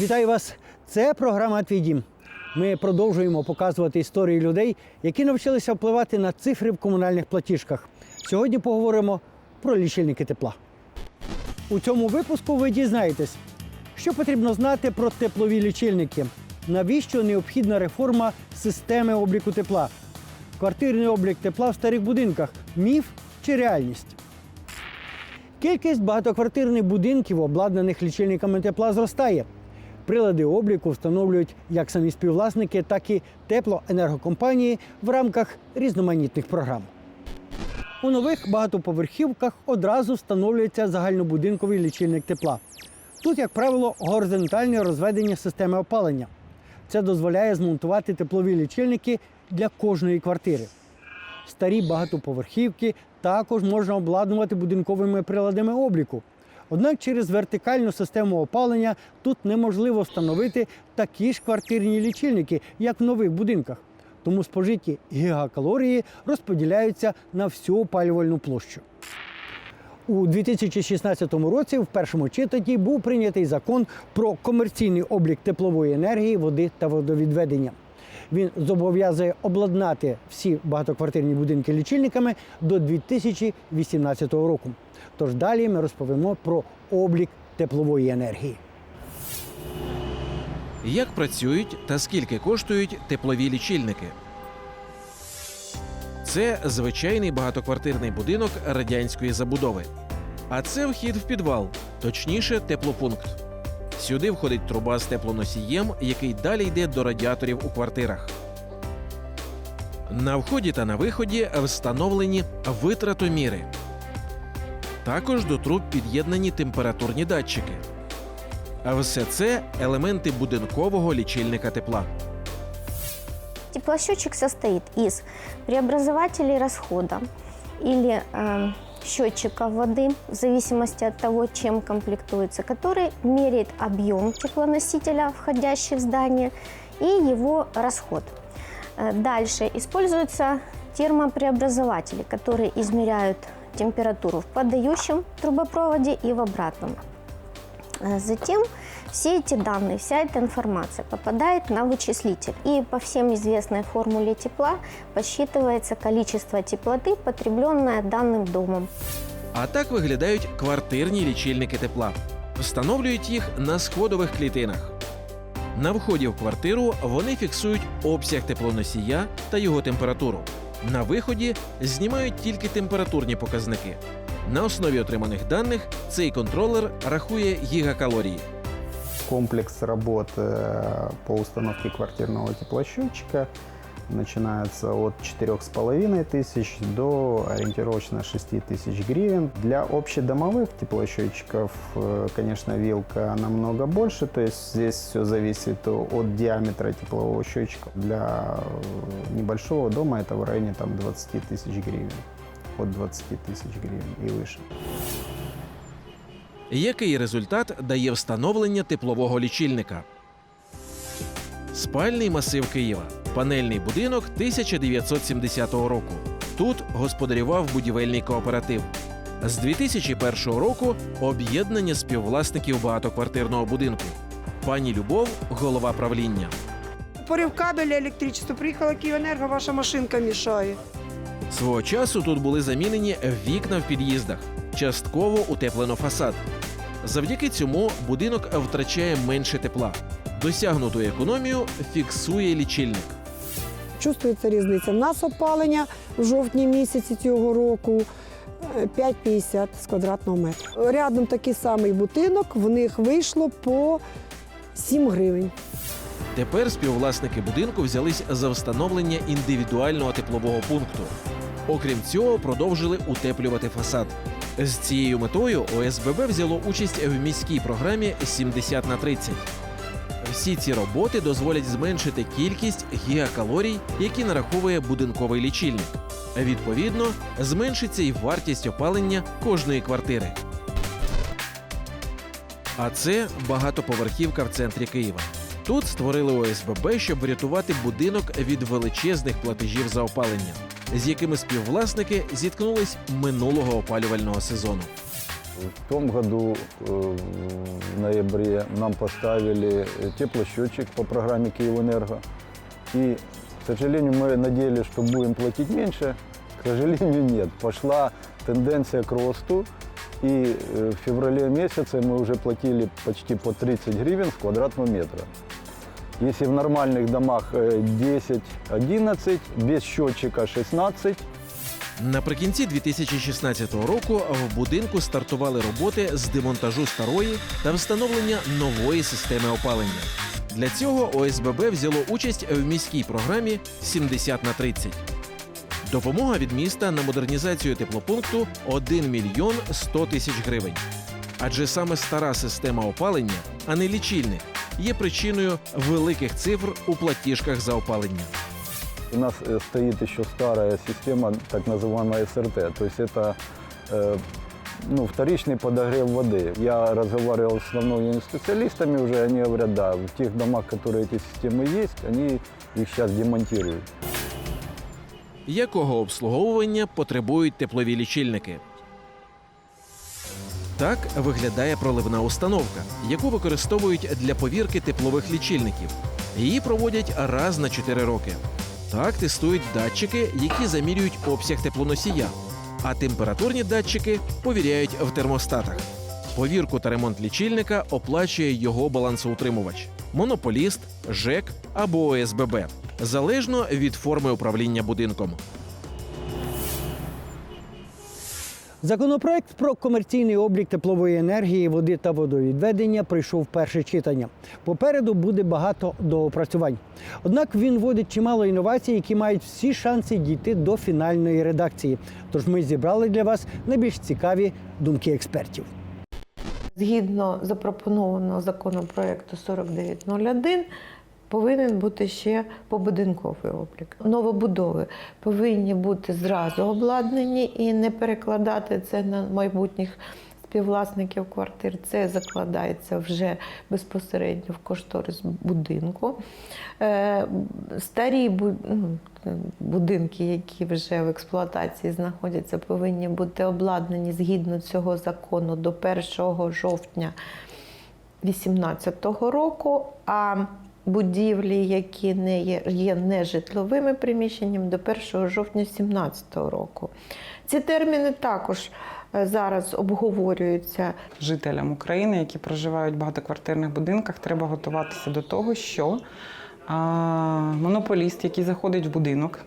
Вітаю вас! Це програма Твій дім. Ми продовжуємо показувати історії людей, які навчилися впливати на цифри в комунальних платіжках. Сьогодні поговоримо про лічильники тепла. У цьому випуску ви дізнаєтесь, що потрібно знати про теплові лічильники, навіщо необхідна реформа системи обліку тепла, квартирний облік тепла в старих будинках міф чи реальність. Кількість багатоквартирних будинків, обладнаних лічильниками тепла, зростає. Прилади обліку встановлюють як самі співвласники, так і теплоенергокомпанії в рамках різноманітних програм. У нових багатоповерхівках одразу встановлюється загальнобудинковий лічильник тепла. Тут, як правило, горизонтальне розведення системи опалення. Це дозволяє змонтувати теплові лічильники для кожної квартири. Старі багатоповерхівки також можна обладнувати будинковими приладами обліку. Однак через вертикальну систему опалення тут неможливо встановити такі ж квартирні лічильники, як в нових будинках. Тому спожиті гігакалорії розподіляються на всю опалювальну площу. У 2016 році в першому читанні був прийнятий закон про комерційний облік теплової енергії, води та водовідведення. Він зобов'язує обладнати всі багатоквартирні будинки лічильниками до 2018 року. Тож далі ми розповімо про облік теплової енергії. Як працюють та скільки коштують теплові лічильники? Це звичайний багатоквартирний будинок радянської забудови. А це вхід в підвал, точніше, теплопункт. Сюди входить труба з теплоносієм, який далі йде до радіаторів у квартирах. На вході та на виході встановлені витратоміри. Також до труб під'єднані температурні датчики. А все це елементи будинкового лічильника тепла. Теплосчетчик состоит из преобразователей расхода или счетчика воды, в зависимости от того, чем комплектуется, который меряет объем теплоносителя, входящий в здание, и его расход. Э, Дальше используются термопреобразователи, которые измеряют температуру в подающем трубопроводе и в обратном. Э, Затем все эти данные, вся эта информация попадает на вычислитель. И по всем известной формуле тепла подсчитывается количество теплоты, потребленное данным домом. А так виглядають квартирні лічильники тепла. Встановлюють їх на сходових клітинах. На вході в квартиру вони фіксують обсяг теплоносія та його температуру. На виході знімають тільки температурні показники. На основі отриманих даних цей контролер рахує гігакалорії. Комплекс работ э, по установке квартирного теплосчетчика начинается от 4,5 тысяч до ориентировочно 6 тысяч гривен. Для общедомовых теплосчетчиков, э, конечно, вилка намного больше, то есть здесь все зависит от диаметра теплового счетчика. Для э, небольшого дома это в районе там, 20 тысяч гривен, от 20 тысяч гривен и выше. Який результат дає встановлення теплового лічильника? Спальний масив Києва. Панельний будинок 1970 року. Тут господарював будівельний кооператив. З 2001 року об'єднання співвласників багатоквартирного будинку. Пані Любов голова правління. Порив кабеля електричество, приїхала Київенерго, ваша машинка мішає. Свого часу тут були замінені вікна в під'їздах, частково утеплено фасад. Завдяки цьому будинок втрачає менше тепла. Досягнуту економію фіксує лічильник. Чувствується різниця. У нас опалення в жовтні місяці цього року е, 5,50 з квадратного метра. Рядом такий самий будинок, в них вийшло по 7 гривень. Тепер співвласники будинку взялись за встановлення індивідуального теплового пункту. Окрім цього, продовжили утеплювати фасад. З цією метою ОСББ взяло участь в міській програмі 70 на 30. Всі ці роботи дозволять зменшити кількість гігакалорій, які нараховує будинковий лічильник. Відповідно, зменшиться і вартість опалення кожної квартири. А це багатоповерхівка в центрі Києва. Тут створили ОСББ, щоб врятувати будинок від величезних платежів за опалення, з якими співвласники зіткнулись минулого опалювального сезону. В том году, э, в ноябре, нам поставили э, теплосчетчик по программе «Киевэнерго». И, к сожалению, мы надеялись, что будем платить меньше. К сожалению, нет. Пошла тенденция к росту. И э, в феврале месяце мы уже платили почти по 30 гривен с квадратного метра. Если в нормальных домах э, 10-11, без счетчика 16, Наприкінці 2016 року в будинку стартували роботи з демонтажу старої та встановлення нової системи опалення. Для цього ОСББ взяло участь в міській програмі 70 на 30. Допомога від міста на модернізацію теплопункту 1 мільйон 100 тисяч гривень. Адже саме стара система опалення, а не лічильник, є причиною великих цифр у платіжках за опалення. У нас э, стоит еще старая система, так называемая СРТ. То есть это э, ну, вторичный подогрев воды. Я разговаривал с основными специалистами уже, они говорят, да, в тех домах, которые эти системы есть, они их сейчас демонтируют. Якого обслуговування потребують теплові лічильники? Так виглядає проливна установка, яку використовують для повірки теплових лічильників. Її проводять раз на 4 роки. Так тестують датчики, які замірюють обсяг теплоносія, а температурні датчики повіряють в термостатах. Повірку та ремонт лічильника оплачує його балансоутримувач, монополіст, ЖЕК або ОСББ, залежно від форми управління будинком. Законопроект про комерційний облік теплової енергії, води та водовідведення пройшов перше читання. Попереду буде багато доопрацювань. Однак він вводить чимало інновацій, які мають всі шанси дійти до фінальної редакції. Тож ми зібрали для вас найбільш цікаві думки експертів. Згідно запропонованого законопроекту 4901, повинен бути ще побудинковий облік. Новобудови повинні бути зразу обладнані і не перекладати це на майбутніх співвласників квартир. Це закладається вже безпосередньо в кошторис будинку. Е, Старі ну, будинки, які вже в експлуатації знаходяться, повинні бути обладнані згідно цього закону до 1 жовтня 2018 року, а будівлі, які не є, є нежитловими приміщеннями, до 1 жовтня 2017 року. Ці терміни також е, зараз обговорюються жителям України, які проживають в багатоквартирних будинках, треба готуватися до того, що монополіст, який заходить в будинок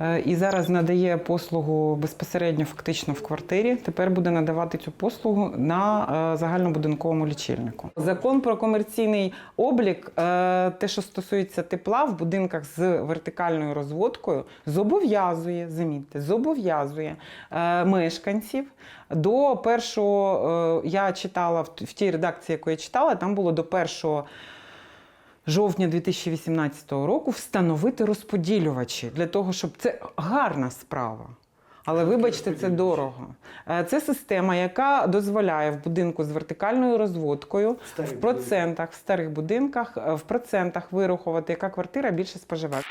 е, і зараз надає послугу безпосередньо фактично в квартирі, тепер буде надавати цю послугу на е, загальнобудинковому лічильнику. Закон про комерційний облік, е, те, що стосується тепла в будинках з вертикальною розводкою, зобов'язує, замітьте, зобов'язує мешканців до першого, я читала в тій редакції, яку я читала, там було до першого жовтня 2018 року встановити розподілювачі для того, щоб це гарна справа. Але вибачте, це дорого. Е, Це система, яка дозволяє в будинку з вертикальною розводкою в процентах в старих будинках е, в процентах вирахувати, яка квартира більше споживає.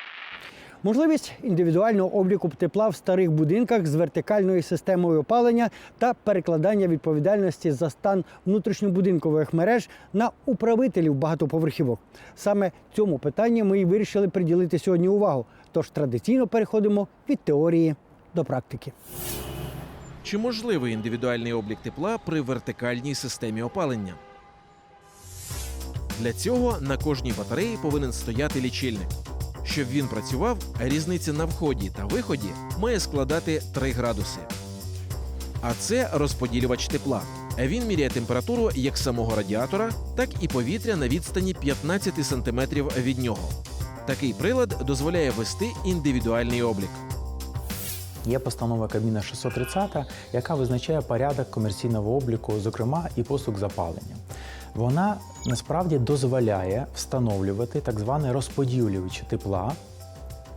Можливість індивідуального обліку тепла в старих будинках з вертикальною системою опалення та перекладання відповідальності за стан внутрішньобудинкових мереж на управителів багатоповерхівок. Саме цьому питанню ми і вирішили приділити сьогодні увагу. Тож традиційно переходимо від теорії до практики. Чи можливий індивідуальний облік тепла при вертикальній системі опалення? Для цього на кожній батареї повинен стояти лічильник. Щоб він працював, різниця на вході та виході має складати 3 градуси. А це розподілювач тепла. Він міряє температуру як самого радіатора, так і повітря на відстані 15 см від нього. Такий прилад дозволяє вести індивідуальний облік. Є постанова Кабміна 630, яка визначає порядок комерційного обліку, зокрема і послуг з опаленням. Вона насправді дозволяє встановлювати так званий розподілювач тепла,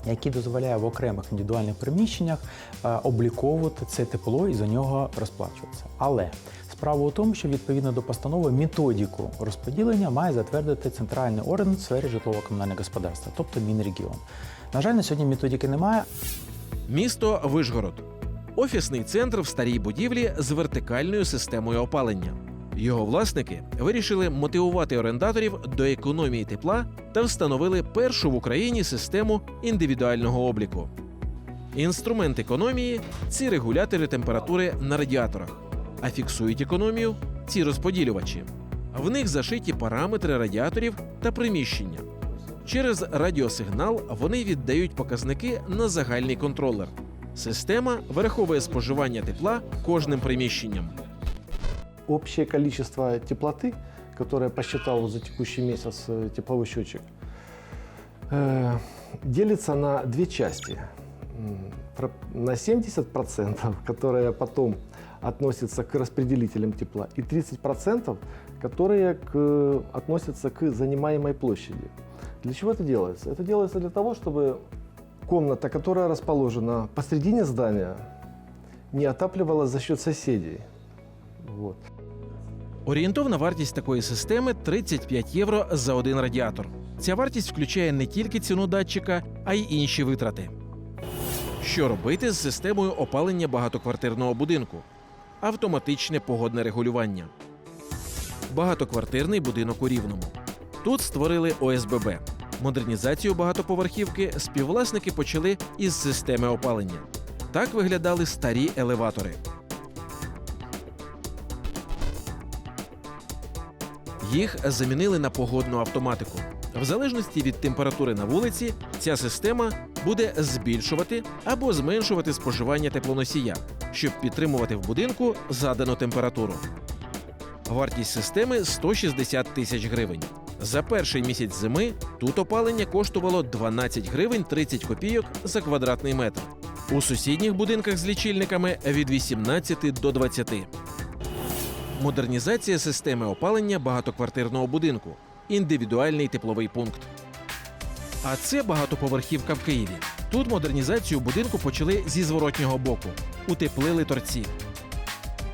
який дозволяє в окремих індивідуальних приміщеннях е, обліковувати це тепло і за нього розплачуватися. Але справа у тому, що відповідно до постанови методику розподілення має затвердити центральний орган в сфері житлово-комунального господарства, тобто Мінрегіон. На жаль, на сьогодні методики немає, Місто Вишгород. Офісний центр в старій будівлі з вертикальною системою опалення. Його власники вирішили мотивувати орендаторів до економії тепла та встановили першу в Україні систему індивідуального обліку. Інструмент економії ці регулятори температури на радіаторах, а фіксують економію ці розподілювачі. В них зашиті параметри радіаторів та приміщення. Через радіосигнал вони віддають показники на загальний контролер. Система вираховує споживання тепла кожним приміщенням. Общее количество теплоты, которое посчитал за текущий месяц э, тепловой счетчик, э, делится на две части. На 70%, которые потом относятся к распределителям тепла, и 30%, которые к- относятся к занимаемой площади. Для чего это делается? Это делается для того, чтобы комната, которая расположена посредине здания, не отапливалась за счет соседей. Вот. Орієнтовна вартість такої системи 35 євро за один радіатор. Ця вартість включає не тільки ціну датчика, а й інші витрати. Що робити з системою опалення багатоквартирного будинку? Автоматичне погодне регулювання. Багатоквартирний будинок у Рівному. Тут створили ОСББ. Модернізацію багатоповерхівки співвласники почали із системи опалення. Так виглядали старі елеватори. Їх замінили на погодну автоматику. В залежності від температури на вулиці, ця система буде збільшувати або зменшувати споживання теплоносія, щоб підтримувати в будинку задану температуру. Вартість системи 160 тисяч гривень. За перший місяць зими тут опалення коштувало 12 гривень 30 копійок за квадратний метр. У сусідніх будинках з лічильниками від 18 до 20. Модернізація системи опалення багатоквартирного будинку. Індивідуальний тепловий пункт. А це багатоповерхівка в Києві. Тут модернізацію будинку почали зі зворотнього боку. Утеплили торці.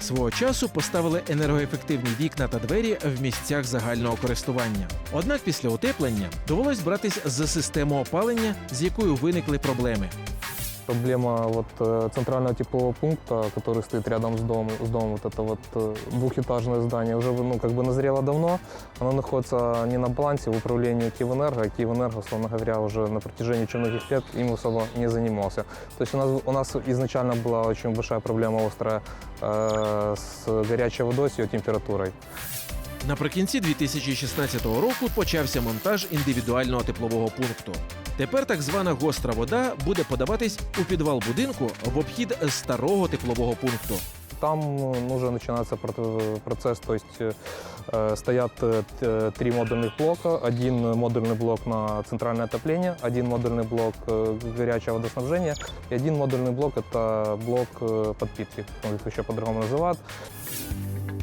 Свого часу поставили енергоефективні вікна та двері в місцях загального користування. Однак після утеплення довелось братись за систему опалення, з якою виникли проблеми. Проблема вот э, центрального теплового пункта, который стоит рядом с домом, с домом вот это вот э, двухэтажное здание, уже ну, как бы назрело давно. Оно находится не на балансе в управлении Киевэнерго. Киевэнерго, словно говоря, уже на протяжении очень многих лет им особо не занимался. То есть у нас, у нас изначально была очень большая проблема острая э, с горячей водой, с ее температурой. Наприкінці 2016 року почався монтаж індивідуального теплового пункту. Тепер так звана гостра вода буде подаватись у підвал будинку в обхід старого теплового пункту. Там ну, уже начинается прот- процесс, то есть э, стоят э, т- три модульных блока. Один модульный блок на центральное отопление, один модульный блок э, горячего водоснабжения и один модульный блок – это блок э, подпитки, ну, их еще по-другому называют.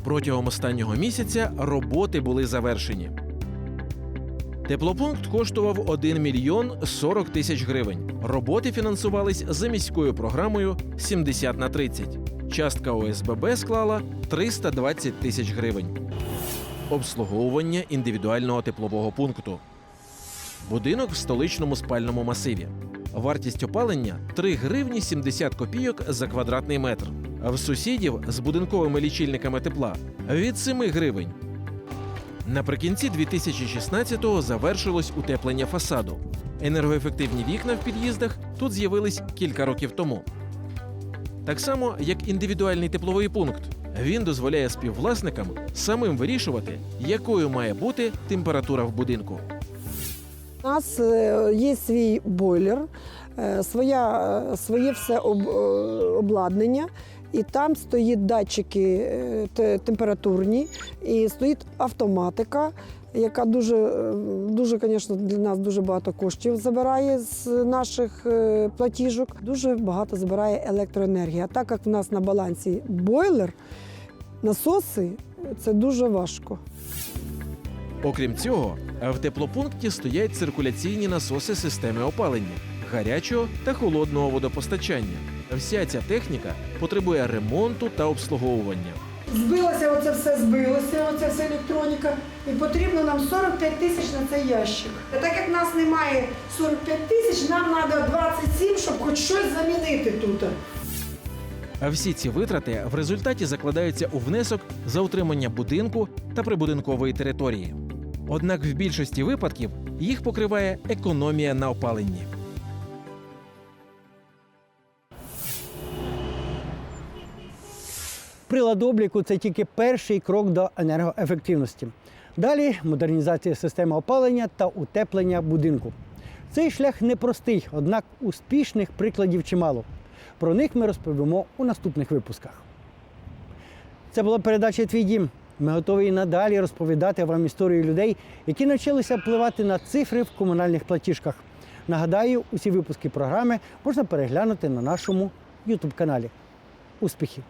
Протягом останнього місяця роботи були завершені. Теплопункт коштував 1 мільйон 40 тисяч гривень. Роботи фінансувались за міською програмою 70 на 30. Частка ОСББ склала 320 тисяч гривень. Обслуговування індивідуального теплового пункту. Будинок в столичному спальному масиві. Вартість опалення 3 гривні 70 копійок за квадратний метр. В сусідів з будинковими лічильниками тепла від 7 гривень. Наприкінці 2016-го завершилось утеплення фасаду. Енергоефективні вікна в під'їздах тут з'явились кілька років тому. Так само, як індивідуальний тепловий пункт. Він дозволяє співвласникам самим вирішувати, якою має бути температура в будинку. У нас е, є свій бойлер, е, е, своє все обладнання, і там стоїть датчики е, температурні, і стоїть автоматика, яка дуже, е, дуже, звісно, для нас дуже багато коштів забирає з наших е, платіжок. Дуже багато забирає електроенергії. А так як в нас на балансі бойлер, насоси це дуже важко. Окрім цього, в теплопункті стоять циркуляційні насоси системи опалення, гарячого та холодного водопостачання. Вся ця техніка потребує ремонту та обслуговування. Збилося, оце все збилося, оця вся електроніка, і потрібно нам 45 тисяч на цей ящик. Так як нас немає 45 тисяч, нам треба 27, щоб хоч щось замінити тут. А всі ці витрати в результаті закладаються у внесок за утримання будинку та прибудинкової території. Однак в більшості випадків їх покриває економія на опаленні. Прилад обліку це тільки перший крок до енергоефективності. Далі модернізація системи опалення та утеплення будинку. Цей шлях непростий, однак успішних прикладів чимало. Про них ми розповімо у наступних випусках. Це була передача Твій дім. Ми готові і надалі розповідати вам історії людей, які навчилися впливати на цифри в комунальних платіжках. Нагадаю, усі випуски програми можна переглянути на нашому YouTube каналі. Успіхів!